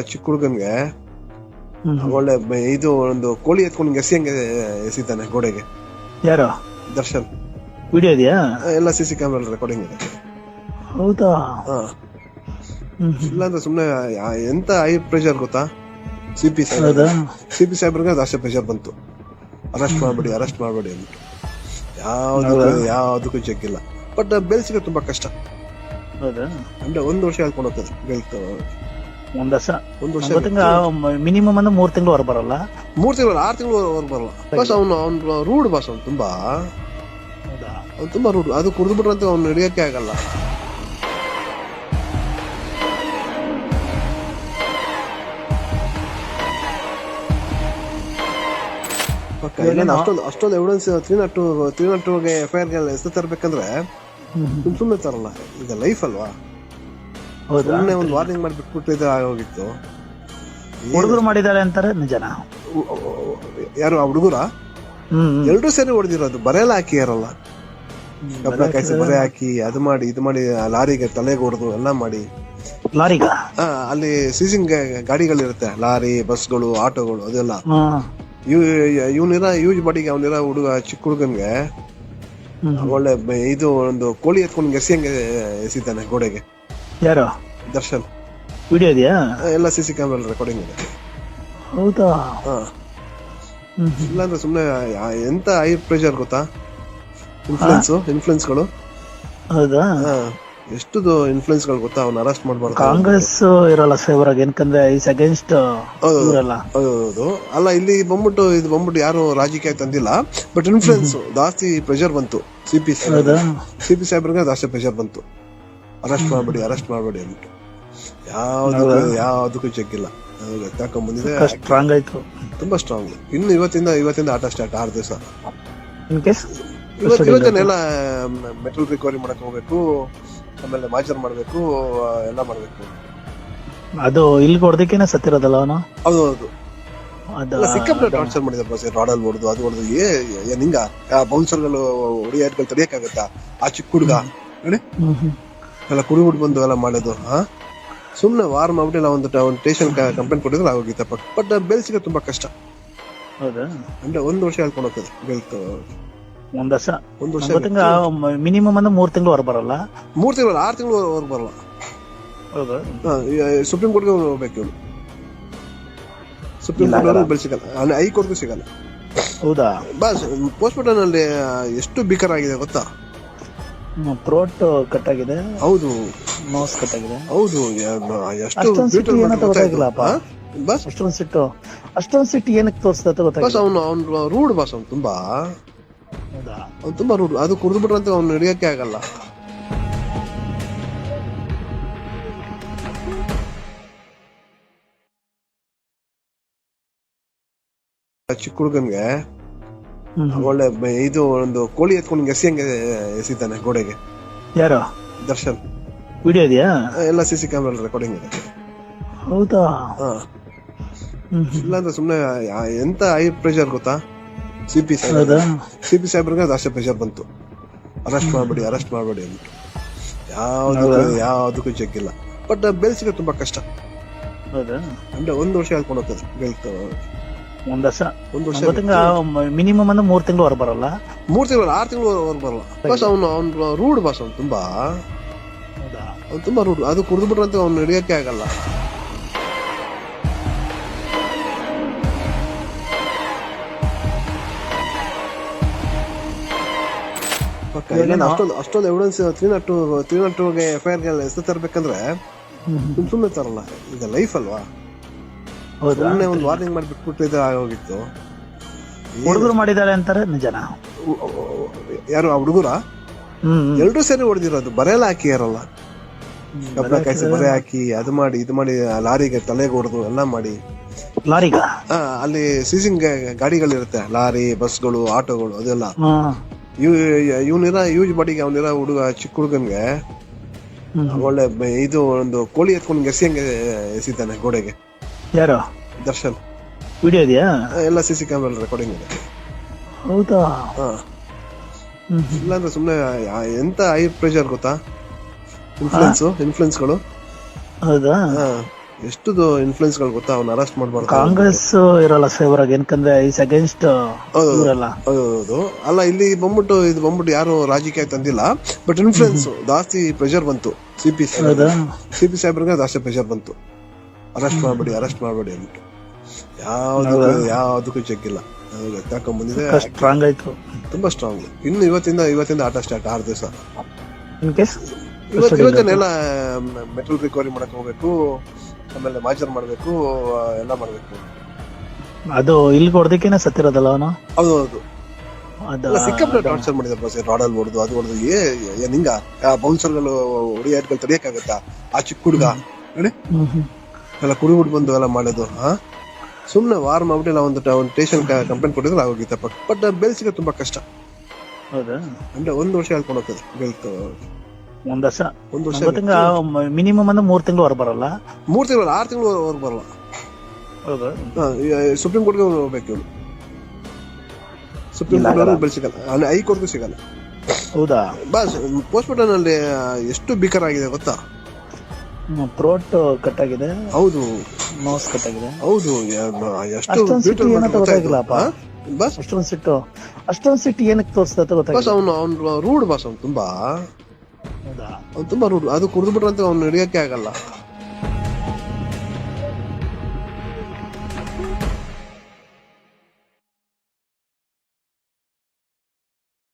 ಚಿಕ್ಕ ಹುಡುಗನ್ಗೆ. ಒಳ್ಳೆ ಇದು ಒಂದು ಕೋಳಿ ಎತ್ಕೊಂಡು ಎಸಿ ಹಂಗೆ ಎಸಿತಾನೆ ಗೋಡೆಗೆ. ಯಾರು? ದರ್ಶನ್. ವಿಡಿಯೋ ಇದೆಯಾ? ಎಲ್ಲ ಸಿ ಸಿ ಕ್ಯಾಮ್ರಾ ರೆಕಾರ್ಡಿಂಗ್ ಇದೆ ಹೌದಾ. ಇಲ್ಲಾಂದ್ರೆ ಸುಮ್ನೆ ಎಂತ ಹೈ ಪ್ರೆಷರ್ ಗೊತ್ತಾ? ಸಿ ಪಿ ಸಾಹೇಬ್. ಸಿ ಪಿ ಸಾಹೇಬ್ರಿಗೆ ಜಾಸ್ತಿ ಪ್ರೆಷರ್ ಬಂತು. ಅರೆಸ್ಟ್ ಮಾಡಬೇಡಿ ಅರೆಸ್ಟ್ ಮಾಡಬೇಡಿ ಅಂತ. ಯಾವ್ದು ಯಾವ್ದಕ್ಕೂ ಚೆಕ್ ಇಲ್ಲ. ಬಟ್ ಬೆಲ್ ಸಿಗೋದು ತುಂಬಾ ಕಷ್ಟ. ಹೌದಾ? ಅಂದ್ರೆ ಒಂದು ವರ್ಷ ಹೇಳ್ಕೊಂಡು ಹೋಗ್ತದೆ ಬೆಲ್ ಒಂದ್ ವರ್ಷ ಒಂದು ವರ್ಷ ಮಿನಿಮಮ್ ಅಂದ್ರೆ ಮೂರ್ ತಿಂಗಳು ಹೊರ ಬರಲ್ಲ? ಮೂರ್ ತಿಂಗಳು ಆರು ತಿಂಗಳು ಬರಲ್ಲ. ಬಸ್ ಅವನು ಅವ್ನು ರೂಡ್ ಬಾಸ್ ಅವ್ನು ತುಂಬಾ. ಹೌದಾ? ಅವ್ನು ತುಂಬಾ ರೂಡ್ ಅದು ಕುಡಿದು ಬಿಟ್ರಂತ ಅವ್ನು ಹಿಡಿಯಕ್ಕೆ ಆಗಲ್ಲ. ಪಕ್ಕ ಇಲ್ಲ ಅಷ್ಟೊಂದು ಅಷ್ಟೊಂದು evidence three nought two three nought ಟೂಗೆ F I R ಹೆಸರು ತರಬೇಕಂದ್ರೆ ಹ್ಮ್. ಸುಮ್ ಸುಮ್ಮನೆ ತರಲ್ಲ. ಈಗ ಲೈಫ್ ಅಲ್ವಾ? ಸುಮ್ಮನೆ ಒಂದು ವಾರ್ನಿಂಗ್ ಮಾಡಿ ಬಿಟ್ಬಿಟ್ಟಿದ್ರೆ ಆಗೋಗಿತ್ತು ಹುಡುಗರು ಮಾಡಿದ್ದಾರೆ ಅಂತಾರೆ ನಿಜನ ಯಾರು ಆ ಹುಡುಗರ? ಎಲ್ರು ಸೇರಿ ಹೊಡೆದಿರೋದು ಬರೆಯಲ್ಲ ಹಾಕಿ ಯಾರಲ್ಲ? ಕಬ್ಬಣ ಕಾಯಿಸಿ ಬರೆ ಹಾಕಿ ಅದು ಮಾಡಿ ಇದು ಮಾಡಿ ಲಾರಿಗೆ ತಲೆಗೆ ಹೊಡೆದು ಎಲ್ಲ ಮಾಡಿ. ಲಾರಿಗ? ಅಲ್ಲಿ ಸೀಸಿಂಗ್ ಗಾಡಿಗಳಿರುತ್ತೆ ಲಾರಿ ಬಸ್ಗಳು ಆಟೋಗಳು ಅದೆಲ್ಲ. ಇವನಿರ ಯೂಜ್ ಬಾಡಿಗೆ ಅವನಿರ ಹುಡುಗ ಚಿಕ್ಕ ಹುಡುಗನ್ಗೆ. ಒಳ್ಳೆ ಇದು ಒಂದು ಕೋಳಿ ಎತ್ಕೊಂಡು ಎಸಿಯಂಗೆ ಎಸಿತಾನೆ ಗೋಡೆಗೆ. ಯಾರು? ದರ್ಶನ್. ವಿಡಿಯೋ ಇದೆಯಾ? ಎಲ್ಲ ಸಿ ಸಿ ಕ್ಯಾಮ್ರಾ ರೆಕಾರ್ಡಿಂಗ್ ಇದೆ. ಹೌದಾ? ಹಾ. ಇಲ್ಲ ಅಂದ್ರೆ ಇಲ್ಲಾಂದ್ರೆ ಸುಮ್ನೆ ಎಂತ ಹೈ ಪ್ರೆಷರ್ ಗೊತ್ತಾ? ಇನ್ಫ್ಲುಯೆನ್ಸ್ ಇನ್ಫ್ಲುಯೆನ್ಸ್ಗಳು ಹೌದಾ? ಎಷ್ಟು ಇನ್ಫ್ಲುಯೆನ್ಸ್ಗಳು ಗೊತ್ತಾ? ಅವ್ನ ಅರೆಸ್ಟ್ ಮಾಡಬಾರ್ದು ಕಾಂಗ್ರೆಸ್ ಇರಲ್ಲ ಫೇವರ್ ಆಗಿ ಏನಕಂದ್ರೆ ಇಸ್ ಅಗೇನ್ಸ್ಟ್ ಇರಲ್ಲ ಹೌದು ಅಲ್ಲ ಇಲ್ಲಿ ಬಂದ್ಬಿಟ್ಟು ಇದು ಬಂದ್ಬಿಟ್ಟು ಯಾರು ರಾಜಕೀಯ ತಂದಿಲ್ಲ. ಬಟ್ ಇನ್ಫ್ಲುಯೆನ್ಸ್ ಜಾಸ್ತಿ ಪ್ರೆಷರ್ ಬಂತು. ಸಿಪಿ ಸಿಪಿ ಸಾಹೇಬ್ರಿಗೆ ಜಾಸ್ತಿ ಪ್ರೆಷರ್ ಬಂತು. ಅರೆಸ್ಟ್ ಮಾಡಬೇಡಿ ಅರೆಸ್ಟ್ ಮಾಡಬೇಡಿ ಅಂತ. ಯಾವ್ದು ಯಾವ್ದಕ್ಕೂ ಚೆಕ್ ಇಲ್ಲ. ಬಂದಿದೆ ಸ್ಟ್ರಾಂಗ್ ಆಯ್ತು. ತುಂಬಾ ಸ್ಟ್ರಾಂಗ್ ಇನ್ನು ಇವತ್ತಿಂದ ಇವತ್ತಿಂದ ಆಟ ಸ್ಟಾರ್ಟ್ ಆರು ದಿವಸ. ಇವತ್ತನ್ನೆಲ್ಲ ಮೆಟಲ್ ರಿಕವರಿ ಮಾಡಕ್ ಹೋಗ್ಬೇಕು ಆಮೇಲೆ ಮಾಜರ್ ಮಾಡ್ಬೇಕು ಎಲ್ಲ ಮಾಡ್ಬೇಕು. ಅದು ಇಲ್ಲಿ ಹೊಡೆದಕ್ಕೇನೆ ಸತ್ತಿರೋದಲ್ಲ ಅವನು? ಹೌದು ಹೌದು. ಸಿಕ್ಕಾಪಟ್ಟೆ ಟಾರ್ಚರ್ ಮಾಡಿದ್ರು ಬಸ್ ರಾಡಲ್ ಹೊಡೆದು ಅದು ಹೊಡೆದು. ಏ ಏನ್ ಹಿಂಗ ಬೌನ್ಸರ್ಗಳು ಹೊಡಿಯಾಟ್ಗಳು ತಡಿಯಕ್ಕಾಗತ್ತಾ? ಆ ಚಿಕ್ಕ ಹುಡುಗ? ಹ್ಮ್. ಎಲ್ಲ ಕುಡಿ ಹುಡ್ ಬಂದು ಎಲ್ಲ ಮಾಡೋದು ಹಾ ಸುಮ್ನೆ ವಾರ್ ಮಾಡ್ಬಿಟ್ಟು ಎಲ್ಲ ಒಂದು ಒಂದು ಸ್ಟೇಷನ್ ಕಂಪ್ಲೇಂಟ್ ಕೊಟ್ಟಿದ್ರೆ ಆಗೋಗಿತ್ತಪ್ಪ ಬಟ್ ಬೆಲ್ ಸಿಗೋದು ತುಂಬಾ ಕಷ್ಟ. ಹೌದಾ? ಅಂದ್ರೆ ಒಂದು ವರ್ಷ ಹೇಳ್ಕೊಂಡು ಹೋಗ್ತದೆ ಬೆಲ್ ಒಂದ್ ವರ್ಷ? ಒಂದು ವರ್ಷ ಮಿನಿಮಮ್ ಅಂದ್ರೆ ಮೂರ್ ತಿಂಗಳು ಹೊರ ಬರಲ್ಲ? ಮೂರ್ ತಿಂಗಳು ಆರು ತಿಂಗಳು ಬರಲ್ಲ. ಹೌದಾ? ಸುಪ್ರೀಂ ಕೋರ್ಟ್ಗೆ ಹೋಗ್ಬೇಕು ಇವನು ಸುಪ್ರೀಂ ಕೋರ್ಟ್ ಬೆಲ್ ಸಿಗಲ್ಲ. ಹೈಕೋರ್ಟ್ಗೂ ಸಿಗಲ್ಲ. ಹೌದಾ? ಬಸ್ ಪೋಸ್ಟ್ಮಾರ್ಟಮ್ ಅಲ್ಲಿ ಎಷ್ಟು ಬಿಕರ್ ಆಗಿದೆ ಗೊತ್ತಾ? ಥ್ರೋಟ್ ಕಟ್ ಆಗಿದೆ. ಹೌದು. ಮೌಸ್ ಕಟ್ ಆಗಿದೆ. ಹೌದು ಎಷ್ಟು ಅಷ್ಟೊಂದ್ ಸಿಟ್ಟು ಏನಂತ ಗೊತ್ತಾಗಿಲ್ಲಪ್ಪ. ಬಸ್? ಅಷ್ಟೊಂದ್ ಸಿಟ್ಟು. ಅಷ್ಟೊಂದ್ ಸಿಟ್ಟು ಏನಕ್ಕೆ ತೋರಿಸ್ತದೆ ಬಸ್ ಗೊತ್ತಾಗಿಲ್ಲ ಅವನು ಅವ್ನು ರೂಡ್ ಬಸ್ ಅವ್ನು ತುಂಬಾ. ಹೌದಾ? ಅವ್ನು ತುಂಬಾ ರೂಡ್ ಅದು ಕುಡಿದು ಬಿಟ್ರಂತ ಅವ್ನು ನಡೆಯಕ್ಕೆ ಆಗಲ್ಲ. ಚಿಕ್ಕ ಹುಡುಗನ್ಗೆ. ಒಳ್ಳೆ ಇದು ಒಂದು ಕೋಳಿ ಎತ್ಕೊಂಡು ಎಸಿಯಂಗೆ ಎಸಿತಾನೆ ಗೋಡೆಗೆ. ಯಾರು? ದರ್ಶನ್. ವಿಡಿಯೋ ಇದೆಯಾ? ಎಲ್ಲ ಸಿಸಿ ಸಿ ಕ್ಯಾಮ್ರಾ ರೆಕಾರ್ಡಿಂಗ್ ಇದೆ. ಹೌದಾ? ಹಾ. ಹ್ಮ್ ಸುಮ್ಮನೆ ಎಂತ ಹೈ ಪ್ರೆಷರ್ ಗೊತ್ತಾ? ಸಿ ಪಿ ಸಾಹೇಬ್ ಹೌದಾ? ಸಿ ಪಿ ಸಾಹೇಬ್ರಿಗೆ ಅಷ್ಟೇ ಪ್ರೆಷರ್ ಬಂತು. ಅರೆಸ್ಟ್ ಮಾಡಬೇಡಿ ಅರೆಸ್ಟ್ ಮಾಡಬೇಡಿ ಅಂತ. ಯಾವ್ದು ಯಾವ್ದಕ್ಕೂ ಚೆಕ್ ಇಲ್ಲ. ಬಟ್ ಬೆಲ್ ಸಿಗೋದು ತುಂಬಾ ಕಷ್ಟ. ಹೌದಾ? ಅಂದ್ರೆ ಒಂದು ವರ್ಷ ಹೇಳ್ಕೊಂಡು ಹೋಗ್ತದೆ ಬೆಲ್ ಒಂದ್ ವರ್ಷ. ಒಂದು ವರ್ಷ ಒಂಬತ್ತು ತಿಂಗಳ ಮಿನಿಮಮ್ ಅಂದ್ರೆ ಮೂರ್ ತಿಂಗಳು ಹೊರ ಬರಲ್ಲ. ಮೂರ್ ತಿಂಗಳು ಆರು ತಿಂಗಳು ಬರಲ್ಲ. ಬಸ್ ಅವನು ಅವ್ನು ರೂಡ್ ಬಸ್ ಅವ್ನು ತುಂಬಾ. ಅವ್ನು ತುಂಬಾ ರೂಡ್ ಅದು ಕುಡಿದು ಬಿಟ್ರಂತ ಅವ್ನು ಹಿಡಿಯಕ್ಕೆ ಆಗಲ್ಲ. ಅಷ್ಟೊಂದು ಅಷ್ಟೊಂದು evidence three nought two three nought ಟೂಗೆ F I R ಹೆಸರು ತರಬೇಕಂದ್ರೆ ಸುಮ್ಮನೆ ತರಲ್ಲ. ಈಗ ಲೈಫ್ ಅಲ್ವಾ? ಸುಮ್ಮನೆ ಒಂದು ವಾರ್ನಿಂಗ್ ಮಾಡಿ ಬಿಟ್ಬಿಟ್ಟು ಇದು ಆಗೋಗಿತ್ತು ಹುಡುಗರು ಮಾಡಿದ್ದಾರೆ ಅಂತಾರೆ ನಿಜನಾ? ಯಾರು ಆ ಹುಡುಗರ? ಎಲ್ರು ಸೇರಿ ಹೊಡೆದಿರೋದು ಬರೆಲ್ಲ ಹಾಕಿಯಾರಲ್ಲ ಕಬ್ಬಣ ಕಾಯಿಸಿ ಬರೆ ಹಾಕಿ ಅದು ಮಾಡಿ ಇದು ಮಾಡಿ ಲಾರಿಗೆ ತಲೆಗೆ ಹೊಡೆದು ಎಲ್ಲ ಮಾಡಿ. ಲಾರಿಗ? ಅಲ್ಲಿ ಸೀಸಿಂಗ್ ಗಾಡಿಗಳಿರುತ್ತೆ ಲಾರಿ ಬಸ್ಗಳು ಆಟೋಗಳು ಅದೆಲ್ಲ. ಇವನಿರ ಯೂಜ್ ಬಾಡಿಗೆ ಅವನಿರ ಹುಡುಗ ಚಿಕ್ಕ ಹುಡುಗನ್ಗೆ. ಒಳ್ಳೆ ಇದು ಒಂದು ಕೋಳಿ ಎತ್ಕೊಂಡು ಎಸಿಯಂಗೆ ಎಸಿತಾನೆ ಗೋಡೆಗೆ. ಯಾರು? ದರ್ಶನ್. ವಿಡಿಯೋ ಇದೆಯಾ? ಎಲ್ಲ ಸಿ ಸಿ ಕ್ಯಾಮ್ರಾ ರೆಕಾರ್ಡಿಂಗ್ ಇದೆ. ಹೌದಾ? ಹಾ. ಇಲ್ಲಾಂದ್ರೆ ಸುಮ್ನೆ ಎಂತ ಹೈ ಪ್ರೆಷರ್ ಗೊತ್ತಾ? ಇನ್ಫ್ಲೂಯೆನ್ಸ್ ಇನ್ಫ್ಲುಯೆನ್ಸ್ಗಳು ಹೌದಾ? ಎಷ್ಟು ಇನ್ಫ್ಲೂಯೆನ್ಸ್ಗಳು ಗೊತ್ತಾ? ಅವ್ನ ಅರೆಸ್ಟ್ ಮಾಡ್ಬಾರ್ದು. ಕಾಂಗ್ರೆಸ್ ಇರಲ್ಲ ಫೇವರ್ ಆಗಿ ಏನಕಂದ್ರೆ ಇಸ್ ಅಗೇನ್ಸ್ಟ್ ಇರಲ್ಲ ಹೌದು ಅಲ್ಲ ಇಲ್ಲಿ ಬಂದ್ಬಿಟ್ಟು ಇದು ಬಂದ್ಬಿಟ್ಟು ಯಾರು ರಾಜಕೀಯ ತಂದಿಲ್ಲ. ಬಟ್ ಇನ್ಫ್ಲೂಯೆನ್ಸ್ ಜಾಸ್ತಿ ಪ್ರೆಷರ್ ಬಂತು. ಸಿ ಪಿ ಹೌದಾ? ಸಿ ಪಿ ಸಾಹೇಬ್ರಿಗೆ ಜಾಸ್ತಿ ಪ್ರೆಷರ್ ಬಂತು. ಅರೆಸ್ಟ್ ಮಾಡಬೇಡಿ ಅರೆಸ್ಟ್ ಮಾಡಬೇಡಿ ಅಂದ್ಬಿಟ್ಟು. ಯಾವ್ದಕ್ಕೂ ಯಾವ್ದಕ್ಕೂ ತಕೊಂಡ್ ಬಂದಿದೆ ಸ್ಟ್ರಾಂಗ್ ಆಯ್ತು. ತುಂಬಾ ಸ್ಟ್ರಾಂಗ್ ಇನ್ನು ಇವತ್ತಿಂದ ಇವತ್ತಿಂದ ಆಟ ಸ್ಟಾರ್ಟ್ ಆರು ದಿವಸ. ಇವತ್ತನ್ನೆಲ್ಲ ಮೆಟಲ್ ರಿಕವರಿ ಮಾಡಕ್ ಹೋಗ್ಬೇಕು ಆಮೇಲೆ ಮಾಜರ್ ಮಾಡ್ಬೇಕು ಎಲ್ಲ ಮಾಡ್ಬೇಕು. ಅದು ಇಲ್ಲಿ ಹೊಡೆದಕ್ಕೇನೆ ಸತ್ತಿರೋದಲ್ಲ ಅವನು? ಹೌದು ಹೌದು. ಸಿಕ್ಕಾಪಟ್ಟೆ ಟಾರ್ಚರ್ ಮಾಡಿದ್ರು ಬಸ್ ರಾಡಲ್ ಹೊಡೆದು ಅದು ಹೊಡೆದು ಏ ಏನ್ ಹಿಂಗ ಬೌನ್ಸರ್ಗಳು ಹೊಡಿಯಾಟ್ಗಳು ತಡಿಯಕ್ಕಾಗತ್ತಾ? ಆ ಚಿಕ್ಕ ಹುಡುಗ ಎಲ್ಲಾ ಕುಡಿ ಎಲ್ಲ ಕುಡಿಬಿಟ್ಟು ಬಂದು ಎಲ್ಲ ಮಾಡೋದು ಹಾ ಸುಮ್ನೆ ವಾರ್ ಮಾಡ್ಬಿಟ್ಟು ಇಲ್ಲ ಒಂದು ಒಂದು ಸ್ಟೇಷನ್ ಕಂಪ್ಲೇಂಟ್ ಕೊಟ್ಟಿದ್ರೆ ಆಗೋಗಿತ್ತಪ್ಪ ಬಟ್ ಬೆಲ್ ಸಿಗೋದು ತುಂಬಾ ಕಷ್ಟ. ಹೌದಾ? ಅಂದ್ರೆ ಒಂದು ವರ್ಷ ಹೇಳ್ಕೊಂಡು ಹೋಗ್ತದೆ ಬೆಲ್ತ್ ಒಂದ್ ವರ್ಷ? ಒಂದು ವರ್ಷ ಮಿನಿಮಮ್ ಅಂದ್ರೆ ಮೂರ್ ತಿಂಗಳು ಹೊರ ಬರಲ್ಲ? ಮೂರ್ ತಿಂಗಳು ಆರು ತಿಂಗಳು ಹೊರ ಬರಲ್ಲ. ಹೌದಾ? ಸುಪ್ರೀಂ ಕೋರ್ಟ್ಗೆ ಹೋಗ್ಬೇಕು ಇವ್ರು. ಸುಪ್ರೀಂ ಕೋರ್ಟ್ ಬೆಲ್ ಸಿಗಲ್ಲ. ಅಲ್ಲಿ ಹೈಕೋರ್ಟ್ಗೂ ಸಿಗಲ್ಲ. ಹೌದಾ? ಬಸ್ ಪೋಸ್ಟ್ ಮಾರ್ಟಮ್ ಅಲ್ಲಿ ಎಷ್ಟು ಬಿಕರ್ ಆಗಿದೆ ಗೊತ್ತಾ? ಥ್ರೋಟ್ ಕಟ್ ಆಗಿದೆ. ಹೌದು. ನೋಸ್ ಕಟ್ ಆಗಿದೆ. ಹೌದು ಅಷ್ಟೊಂದು ಸಿಟ್ಟು ಏನಂತ ಗೊತ್ತಾಗಿಲ್ಲಪ್ಪ. ಬಸ್? ಅಷ್ಟೊಂದ್ ಸಿಟ್ಟು. ಅಷ್ಟೊಂದ್ ಸಿಟ್ಟು ಏನಕ್ಕೆ ತೋರಿಸ್ತದ ಬಸ್ ಗೊತ್ತಾಗಿಲ್ಲ. ಅವನು ಅವ್ನು ರೂಡ್ ಬಸ್ ಅವ್ನು ತುಂಬಾ. ಹೌದಾ? ಅವ್ನು ತುಂಬಾ ರೂಡ್ ಅದು ಕುಡಿದು ಬಿಟ್ರಂತ ಅವ್ನು ಹಿಡಿಯಕ್ಕೆ ಆಗಲ್ಲ.